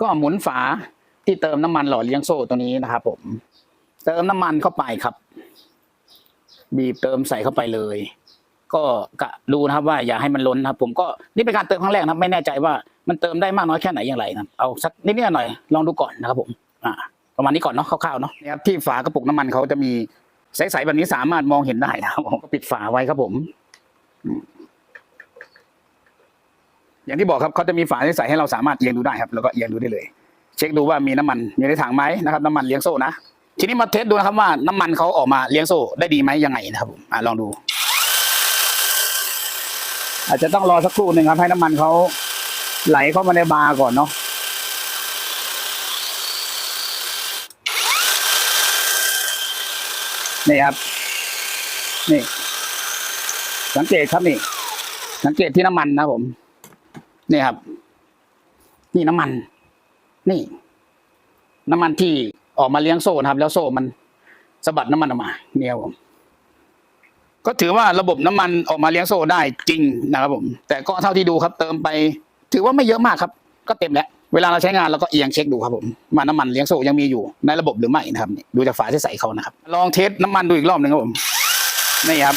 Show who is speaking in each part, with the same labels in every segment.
Speaker 1: ก็หมุนฝาที่เติมน้ำมันหล่อเลี้ยงโซ่ตัวนี้นะครับผม เติมน้ำมันเข้าไปครับ บีบเติมใส่เข้าไปเลย ก็กะดูนะครับว่าอย่าให้มันล้นนะครับ ผมก็นี่เป็นการเติมครั้งแรกนะครับ ไม่แน่ใจว่ามันเติมได้มากน้อยแค่ไหนอย่างไรนะเอาสักนิดนิดหน่อยลองดูก่อนนะครับ ผม อ่า ประมาณนี้ก่อนเนาะคร่าวๆเนาะนี่ครับที่ฝากระปุกน้ำมันเขาจะมีใสๆแบบนี้สามารถมองเห็นได้นะครับผมก็ปิดฝาไว้ครับผม อย่างที่บอกครับเขาจะมีฝาใสๆให้เราสามารถเอียงดูได้ครับแล้วก็เอียงดูได้เลย เช็คดูว่ามีน้ำมันอยู่ในถังไหมนะครับน้ำมันเลี้ยงโซ่นะทีนี้มาเทสดูนะครับว่าน้ำมันเขาออกมาเลี้ยงโซ่ได้ดีไหมยังไงนะครับผมลองดู อาจจะต้องรอสักครู่หนึ่งครับให้น้ำมันเขาไหลเข้ามาในบาร์ก่อนเนาะนี่ครับ นี่ สังเกตครับนี่ สังเกตที่น้ำมันนะผม นี่ครับ นี่น้ำมัน นี่ น้ำมันที่ออกมาเลี้ยงโซ่นะครับ แล้วโซ่มันสะบัดน้ำมันออกมา เนี่ยผมก็ถือว่าระบบน้ำมันออกมาเลี้ยงโซ่ได้จริงนะครับผม แต่ก็เท่าที่ดูครับ เติมไป ถือว่าไม่เยอะมากครับ ก็เต็มแล้วเวลาเราใช้งานเราก็เอียงเช็คดูครับผมว่าน้ำมันเลี้ยงโซ่ยังมีอยู่ในระบบหรือไม่นะครับดูจากฝาที่ใส่เขานะครับ ลองเทสน้ำมันดูอีกรอบหนึ่งครับผมนี่ครับ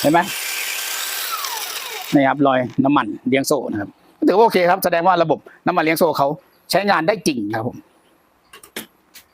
Speaker 1: เห็นไหม นี่ครับรอยน้ำมันเลี้ยงโซ่นะครับถือว่าโอเคครับแสดงว่าระบบน้ำมันเลี้ยงโซ่เขาใช้งานได้จริงครับผม